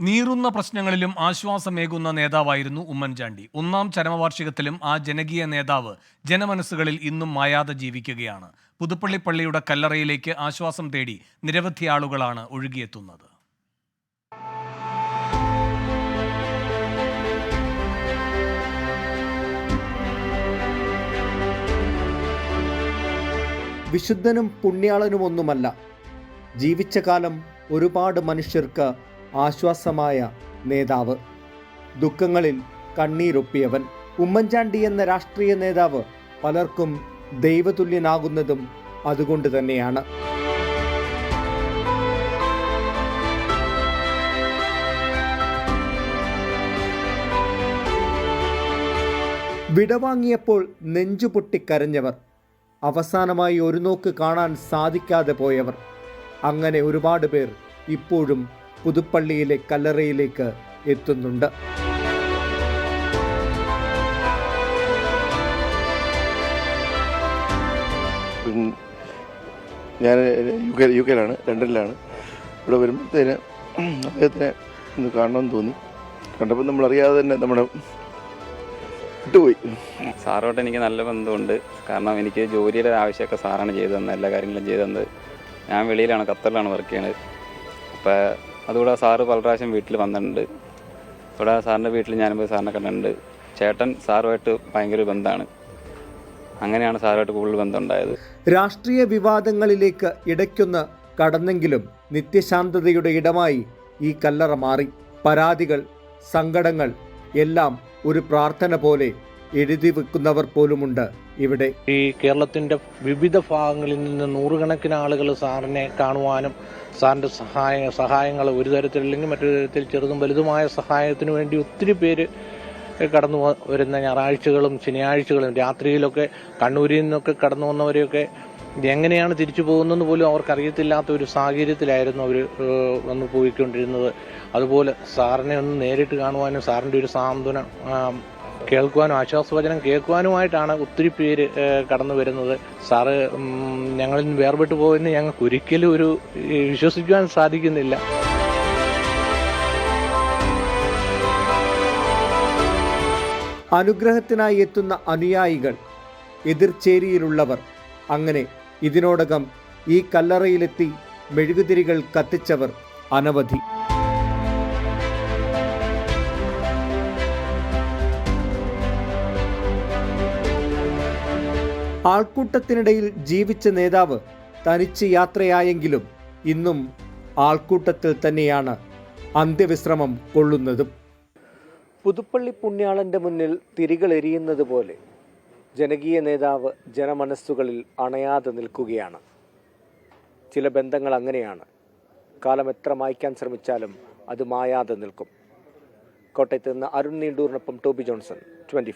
നീറുന്ന പ്രശ്നങ്ങളിലും ആശ്വാസമേകുന്ന നേതാവായിരുന്നു ഉമ്മൻചാണ്ടി. ഒന്നാം ചരമവാർഷികത്തിലും ആ ജനകീയ നേതാവ് ജനമനസ്സുകളിൽ ഇന്നും മായാതെ ജീവിക്കുകയാണ്. പുതുപ്പള്ളി പള്ളിയുടെ കല്ലറയിലേക്ക് ആശ്വാസം തേടി നിരവധി ആളുകളാണ് ഒഴുകിയെത്തുന്നത്. വിശുദ്ധനും പുണ്യാളനുമൊന്നുമല്ല. ജീവിച്ച കാലം ഒരുപാട് മനുഷ്യർക്ക് ആശ്വാസമായ നേതാവ്. ദുഃഖങ്ങളിൽ കണ്ണീരൊപ്പിയവൻ. ഉമ്മൻചാണ്ടി എന്ന രാഷ്ട്രീയ നേതാവ് പലർക്കും ദൈവതുല്യനാകുന്നതും അതുകൊണ്ട് തന്നെയാണ്. വിടവാങ്ങിയപ്പോൾ നെഞ്ചുപൊട്ടിക്കരഞ്ഞവർ അവസാനമായി ഒരു നോക്ക് കാണാൻ സാധിക്കാതെ പോയവർ. അങ്ങനെ ഒരുപാട് പേർ ഇപ്പോഴും പുതുപ്പള്ളിയിലെ കല്ലറയിലേക്ക് എത്തുന്നുണ്ട്. ഞാൻ യു കെ യു കെയിലാണ് ലണ്ടനിലാണ്. ഇവിടെ വരുമ്പോഴത്തേന് അദ്ദേഹത്തിനെ ഒന്ന് കാണണമെന്ന് തോന്നി. കണ്ടപ്പോൾ നമ്മൾ അറിയാതെ തന്നെ നമ്മുടെ വിട്ടുപോയി. സാറോട്ട് എനിക്ക് നല്ല ബന്ധമുണ്ട്. കാരണം എനിക്ക് ജോലിയുടെ ആവശ്യമൊക്കെ സാറാണ് ചെയ്തു തന്നത് എല്ലാ കാര്യങ്ങളും ചെയ്തു തന്നത്. ഞാൻ വെളിയിലാണ് ഖത്തറിലാണ് വർക്ക് ചെയ്യുന്നത് അപ്പോൾ അതുകൂടെ സാറ് പല പ്രാവശ്യം വീട്ടിൽ വന്നിട്ടുണ്ട്. ഇവിടെ സാറിന്റെ വീട്ടിൽ ഞാനും പോയി സാറിനെ കണ്ടിട്ടുണ്ട്. ചേട്ടൻ സാറുമായിട്ട് ഭയങ്കര ബന്ധമാണ്. അങ്ങനെയാണ് സാറുമായിട്ട് കൂടുതൽ ബന്ധമുണ്ടായത്. രാഷ്ട്രീയ വിവാദങ്ങളിലേക്ക് ഇടയ്ക്കൊന്ന് കടന്നെങ്കിലും നിത്യശാന്തതയുടെ ഇടമായി ഈ കല്ലറ മാറി. പരാതികൾ സങ്കടങ്ങൾ എല്ലാം ഒരു പ്രാർത്ഥന പോലെ എഴുതി വെക്കുന്നവർ പോലുമുണ്ട് ഇവിടെ. ഈ കേരളത്തിന്റെ വിവിധ ഭാഗങ്ങളിൽ നിന്ന് നൂറുകണക്കിന് ആളുകൾ സാറിനെ കാണുവാനും സാറിന്റെ സഹായ സഹായങ്ങൾ ഒരു തരത്തിലല്ലെങ്കിൽ മറ്റൊരു തരത്തിൽ ചെറുതും വലുതുമായ സഹായത്തിന് വേണ്ടി ഒത്തിരി പേര് കടന്നു വരുന്ന ഞായറാഴ്ചകളും ശനിയാഴ്ചകളും രാത്രിയിലൊക്കെ കണ്ണൂരിൽ നിന്നൊക്കെ കടന്നു വന്നവരെയൊക്കെ എങ്ങനെയാണ് തിരിച്ചു പോകുന്നതെന്ന് പോലും അവർക്ക് അറിയത്തില്ലാത്ത ഒരു സാഹചര്യത്തിലായിരുന്നു അവർ വന്ന് പോയിക്കൊണ്ടിരുന്നത്. അതുപോലെ സാറിനെ ഒന്ന് നേരിട്ട് കാണുവാനും സാറിന്റെ ഒരു സാന്ത്വനം കേൾക്കുവാനും ആശ്വാസവചനം കേൾക്കുവാനുമായിട്ടാണ് ഒത്തിരി പേര് കടന്നു വരുന്നത്. സാറ് ഞങ്ങളിൽ നിന്ന് വേർപെട്ടു പോകുന്ന ഞങ്ങൾക്ക് ഒരിക്കലും ഒരു വിശ്വസിക്കുവാൻ സാധിക്കുന്നില്ല. അനുഗ്രഹത്തിനായി എത്തുന്ന അനുയായികൾ എതിർചേരിയിലുള്ളവർ അങ്ങനെ ഇതിനോടകം ഈ കല്ലറയിലെത്തി മെഴുകുതിരികൾ കത്തിച്ചവർ അനവധി. ആൾക്കൂട്ടത്തിനിടയിൽ ജീവിച്ച നേതാവ് തനിച്ച് യാത്രയായെങ്കിലും ഇന്നും ആൾക്കൂട്ടത്തിൽ തന്നെയാണ് അന്ത്യവിശ്രമം കൊള്ളുന്നതും. പുതുപ്പള്ളി പുണ്യാളന്റെ മുന്നിൽ തിരികൾ എരിയുന്നത് പോലെ ജനകീയ നേതാവ് ജനമനസ്സുകളിൽ അണയാതെ നിൽക്കുകയാണ്. ചില ബന്ധങ്ങൾ അങ്ങനെയാണ്. കാലം എത്ര മായ്ക്കാൻ ശ്രമിച്ചാലും അത് മായാതെ നിൽക്കും. കോട്ടയത്ത് നിന്ന് അരുൺ നീണ്ടൂറിനൊപ്പം ടോബി ജോൺസൺ ട്വന്റി